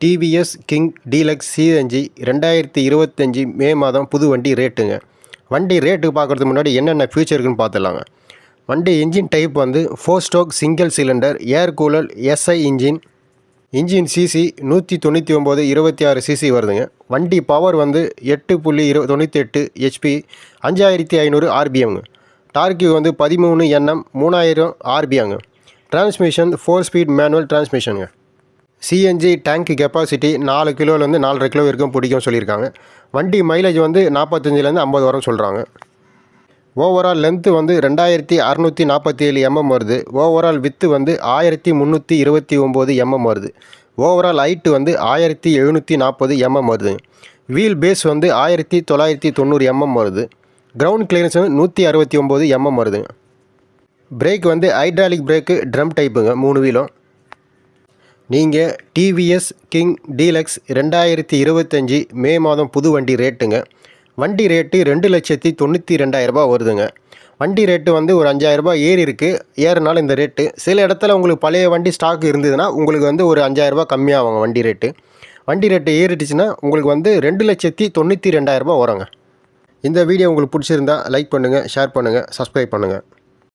TVS king deluxe CNG ரெண்டாயிரத்தி இருபத்தஞ்சி மே மாதம் புது வண்டி ரேட்டுங்க வண்டி ரேட்டு பார்க்குறதுக்கு முன்னாடி என்னென்ன ஃபியூச்சர் இருக்குன்னு பார்த்துடலாங்க. வண்டி இன்ஜின் டைப் வந்து four stroke single cylinder air cooler SI engine engine CC நூற்றி தொண்ணூற்றி ஒம்பது இருபத்தி ஆறு சிசி வருதுங்க. வண்டி பவர் வந்து எட்டு புள்ளி இரு தொண்ணூற்றி எட்டு ஹெச்பி அஞ்சாயிரத்தி ஐநூறு ஆர்பிஎம்ங்க டார்கியூ வந்து பதிமூணு எண்ணம் மூணாயிரம் ஆர்பிஎங்க டிரான்ஸ்மிஷன் ஃபோர் ஸ்பீட் மேனுவல் டிரான்ஸ்மிஷனுங்க சிஎன்ஜி டேங்க் கெப்பாசிட்டி நாலு கிலோலேருந்து நாலரை கிலோ வரைக்கும் பிடிக்கும் சொல்லியிருக்காங்க. வண்டி மைலேஜ் வந்து நாற்பத்தஞ்சிலேருந்து ஐம்பது வரும் சொல்கிறாங்க ஓவரால் லென்த்து வந்து ரெண்டாயிரத்தி அறநூற்றி நாற்பத்தி ஏழு எம்எம் வருது. ஓவரால் வித்து வந்து ஆயிரத்தி முந்நூற்றி இருபத்தி ஒம்பது எம்எம் வருது. ஓவரால் ஹைட்டு வந்து ஆயிரத்தி எழுநூற்றி நாற்பது எம்எம் வருது. வீல் பேஸ் வந்து ஆயிரத்தி தொள்ளாயிரத்தி தொண்ணூறு எம்எம் வருது. கிரவுண்ட் கிளியரன்ஸ் வந்து நூற்றி அறுபத்தி ஒம்பது எம்எம் வருதுங்க பிரேக் வந்து ஹைட்ராலிக் பிரேக்கு ட்ரம் டைப்புங்க மூணு வீலும் நீங்கள் டிவிஎஸ் கிங் டீலக்ஸ் ரெண்டாயிரத்தி இருபத்தஞ்சி மே மாதம் புது வண்டி ரேட்டுங்க வண்டி ரேட்டு ரெண்டு லட்சத்தி தொண்ணூற்றி ரெண்டாயிரரூபா வருதுங்க. வண்டி ரேட்டு வந்து ஒரு அஞ்சாயிரரூபா ஏறி இருக்குது ஏறினாலும் இந்த ரேட்டு சில இடத்துல உங்களுக்கு பழைய வண்டி ஸ்டாக் இருந்ததுன்னா உங்களுக்கு வந்து ஒரு அஞ்சாயிரரூபா கம்மியாகுங்க வண்டி ரேட்டு வண்டி ரேட்டு ஏறிட்டுச்சுன்னா உங்களுக்கு வந்து ரெண்டு லட்சத்தி தொண்ணூற்றி ரெண்டாயிரரூபா வருங்க. இந்த வீடியோ உங்களுக்கு பிடிச்சிருந்தா லைக் பண்ணுங்கள் ஷேர் பண்ணுங்கள் சப்ஸ்கிரைப் பண்ணுங்கள்